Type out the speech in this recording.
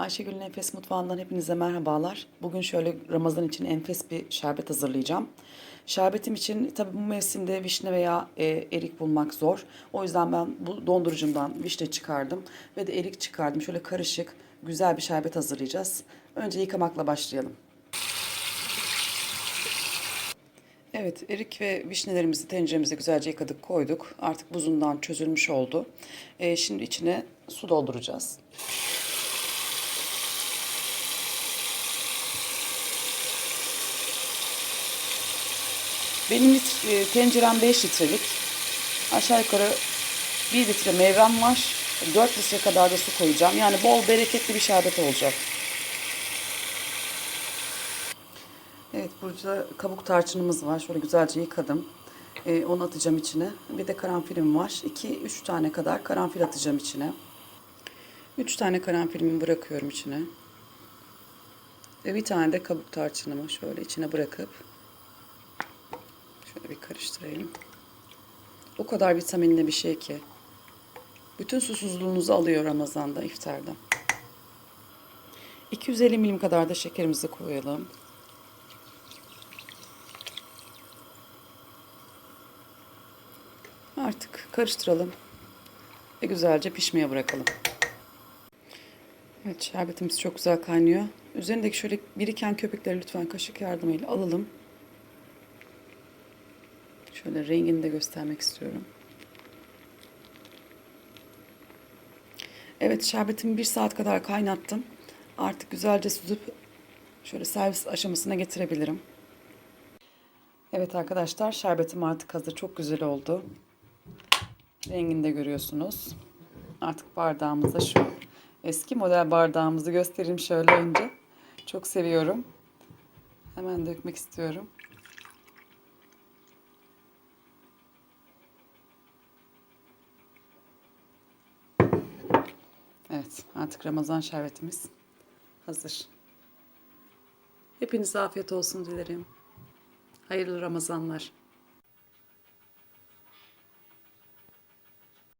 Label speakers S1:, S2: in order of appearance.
S1: Ayşegül'ün Enfes Mutfağı'ndan hepinize merhabalar. Bugün şöyle Ramazan için enfes bir şerbet hazırlayacağım. Şerbetim için tabii bu mevsimde vişne veya e, erik bulmak zor. O yüzden ben bu dondurucumdan vişne çıkardım ve de erik çıkardım. Şöyle karışık güzel bir şerbet hazırlayacağız. Önce yıkamakla başlayalım. Evet, erik ve vişnelerimizi tenceremize güzelce yıkadık, koyduk. Artık buzundan çözülmüş oldu. Ee, şimdi içine su dolduracağız. Benim e, tencerem 5 litrelik. Aşağı yukarı 1 litre meyvem var. 4 litre kadar da su koyacağım. Yani bol bereketli bir şerbet olacak. Evet burada kabuk tarçınımız var. Şöyle güzelce yıkadım. Ee, onu atacağım içine. Bir de karanfilim var. 2-3 tane kadar karanfil atacağım içine. 3 tane karanfilimi bırakıyorum içine. Ve bir tane de kabuk tarçınımı şöyle içine bırakıp şöyle bir karıştırayım. O kadar vitaminli bir şey ki. Bütün susuzluğunuzu alıyor Ramazan'da, iftarda. 250 milim kadar da şekerimizi koyalım. Artık karıştıralım ve güzelce pişmeye bırakalım. Evet şerbetimiz çok güzel kaynıyor. Üzerindeki şöyle biriken köpükleri lütfen kaşık yardımıyla alalım. Şöyle rengini de göstermek istiyorum. Evet şerbetimi bir saat kadar kaynattım. Artık güzelce süzüp şöyle servis aşamasına getirebilirim. Evet arkadaşlar şerbetim artık hazır. Çok güzel oldu. Rengini de görüyorsunuz. Artık bardağımıza şu eski model bardağımızı göstereyim şöyle önce. Çok seviyorum. Hemen dökmek istiyorum. Evet, artık Ramazan şerbetimiz hazır. Hepinize afiyet olsun dilerim. Hayırlı Ramazanlar.